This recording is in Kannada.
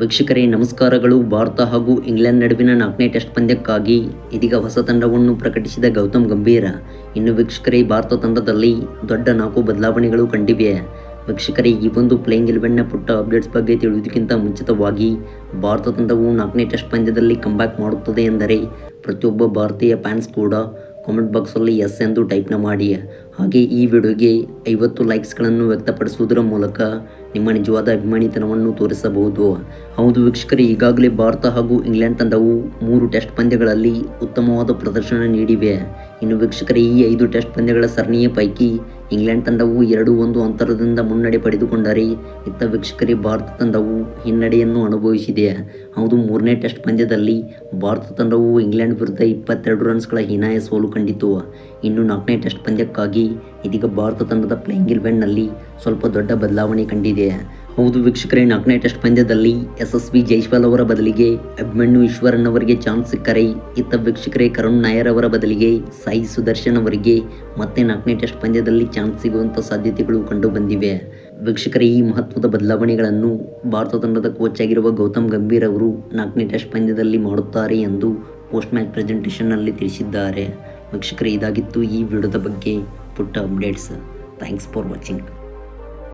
ವೀಕ್ಷಕರೇ, ನಮಸ್ಕಾರಗಳು. ಭಾರತ ಹಾಗೂ ಇಂಗ್ಲೆಂಡ್ ನಡುವಿನ ನಾಲ್ಕನೇ ಟೆಸ್ಟ್ ಪಂದ್ಯಕ್ಕಾಗಿ ಇದೀಗ ಹೊಸ ತಂಡವನ್ನು ಪ್ರಕಟಿಸಿದ ಗೌತಮ್ ಗಂಭೀರ. ಇನ್ನು ವೀಕ್ಷಕರೇ, ಭಾರತ ತಂಡದಲ್ಲಿ ದೊಡ್ಡ ನಾಲ್ಕು ಬದಲಾವಣೆಗಳು ಕಂಡಿವೆ. ವೀಕ್ಷಕರೇ, ಈ ಒಂದು ಪ್ಲೇಯಿಂಗ್ನ ಪುಟ್ಟ ಅಪ್ಡೇಟ್ಸ್ ಬಗ್ಗೆ ತಿಳಿಯುವುದಕ್ಕಿಂತ ಮುಂಚಿತವಾಗಿ ಭಾರತ ತಂಡವು ನಾಲ್ಕನೇ ಟೆಸ್ಟ್ ಪಂದ್ಯದಲ್ಲಿ ಕಂಬ್ಯಾಕ್ ಮಾಡುತ್ತದೆ ಎಂದರೆ ಪ್ರತಿಯೊಬ್ಬ ಭಾರತೀಯ ಫ್ಯಾನ್ಸ್ ಕೂಡ ಕಾಮೆಂಟ್ ಬಾಕ್ಸಲ್ಲಿ ಎಸ್ ಎಂದು ಟೈಪ್ನ ಮಾಡಿ. ಹಾಗೆ ಈ ವಿಡಿಯೋಗೆ ಐವತ್ತು ಲೈಕ್ಸ್ಗಳನ್ನು ವ್ಯಕ್ತಪಡಿಸುವುದರ ಮೂಲಕ ನಿಮ್ಮ ನಿಜವಾದ ಅಭಿಮಾನಿತನವನ್ನು ತೋರಿಸಬಹುದು. ಹೌದು ವೀಕ್ಷಕರು, ಈಗಾಗಲೇ ಭಾರತ ಹಾಗೂ ಇಂಗ್ಲೆಂಡ್ ತಂಡವು ಮೂರು ಟೆಸ್ಟ್ ಪಂದ್ಯಗಳಲ್ಲಿ ಉತ್ತಮವಾದ ಪ್ರದರ್ಶನ ನೀಡಿವೆ. ಇನ್ನು ವೀಕ್ಷಕರೇ, ಈ ಐದು ಟೆಸ್ಟ್ ಪಂದ್ಯಗಳ ಸರಣಿಯ ಪೈಕಿ ಇಂಗ್ಲೆಂಡ್ ತಂಡವು ಎರಡು ಒಂದು ಅಂತರದಿಂದ ಮುನ್ನಡೆ ಪಡೆದುಕೊಂಡರೆ, ಇತ್ತ ವೀಕ್ಷಕರೇ, ಭಾರತ ತಂಡವು ಹಿನ್ನಡೆಯನ್ನು ಅನುಭವಿಸಿದೆ. ಹೌದು, ಮೂರನೇ ಟೆಸ್ಟ್ ಪಂದ್ಯದಲ್ಲಿ ಭಾರತ ತಂಡವು ಇಂಗ್ಲೆಂಡ್ ವಿರುದ್ಧ ಇಪ್ಪತ್ತೆರಡು ರನ್ಸ್ಗಳ ಹೀನಾಯ ಸೋಲು ಕಂಡಿತು. ಇನ್ನು ನಾಲ್ಕನೇ ಟೆಸ್ಟ್ ಪಂದ್ಯಕ್ಕಾಗಿ ಇದೀಗ ಭಾರತ ತಂಡದ ಪ್ಲೇಯಿಂಗ್ ಇಲೆವೆನ್ನಲ್ಲಿ ಸ್ವಲ್ಪ ದೊಡ್ಡ ಬದಲಾವಣೆ ಕಂಡಿದೆ. ಹೌದು ವೀಕ್ಷಕರೇ, ನಾಲ್ಕನೇ ಟೆಸ್ಟ್ ಪಂದ್ಯದಲ್ಲಿ ಎಸ್ ಎಸ್ ವಿ ಜೈಸ್ವಾಲ್ ಅವರ ಬದಲಿಗೆ ಅಭಿಮನ್ಯು ಈಶ್ವರನ್ ಅವರಿಗೆ ಚಾನ್ಸ್ ಸಿಕ್ಕರೆ, ಇತ್ತ ವೀಕ್ಷಕರೇ ಕರುಣ್ ನಾಯರ್ ಅವರ ಬದಲಿಗೆ ಸಾಯಿ ಸುದರ್ಶನ್ ಅವರಿಗೆ ಮತ್ತೆ ನಾಲ್ಕನೇ ಟೆಸ್ಟ್ ಪಂದ್ಯದಲ್ಲಿ ಚಾನ್ಸ್ ಸಿಗುವಂಥ ಸಾಧ್ಯತೆಗಳು ಕಂಡು ಬಂದಿವೆ. ವೀಕ್ಷಕರೇ, ಈ ಮಹತ್ವದ ಬದಲಾವಣೆಗಳನ್ನು ಭಾರತ ತಂಡದ ಕೋಚ್ ಆಗಿರುವ ಗೌತಮ್ ಗಂಭೀರ್ ಅವರು ನಾಲ್ಕನೇ ಟೆಸ್ಟ್ ಪಂದ್ಯದಲ್ಲಿ ಮಾಡುತ್ತಾರೆ ಎಂದು ಪೋಸ್ಟ್ ಮ್ಯಾಚ್ ಪ್ರೆಸೆಂಟೇಷನ್ನಲ್ಲಿ ತಿಳಿಸಿದ್ದಾರೆ. ವೀಕ್ಷಕರೇ ಇದಾಗಿತ್ತು ಈ ವಿಡಿಯೋದ ಬಗ್ಗೆ ಪುಟ್ಟ ಅಪ್ಡೇಟ್ಸ್. Thanks for watching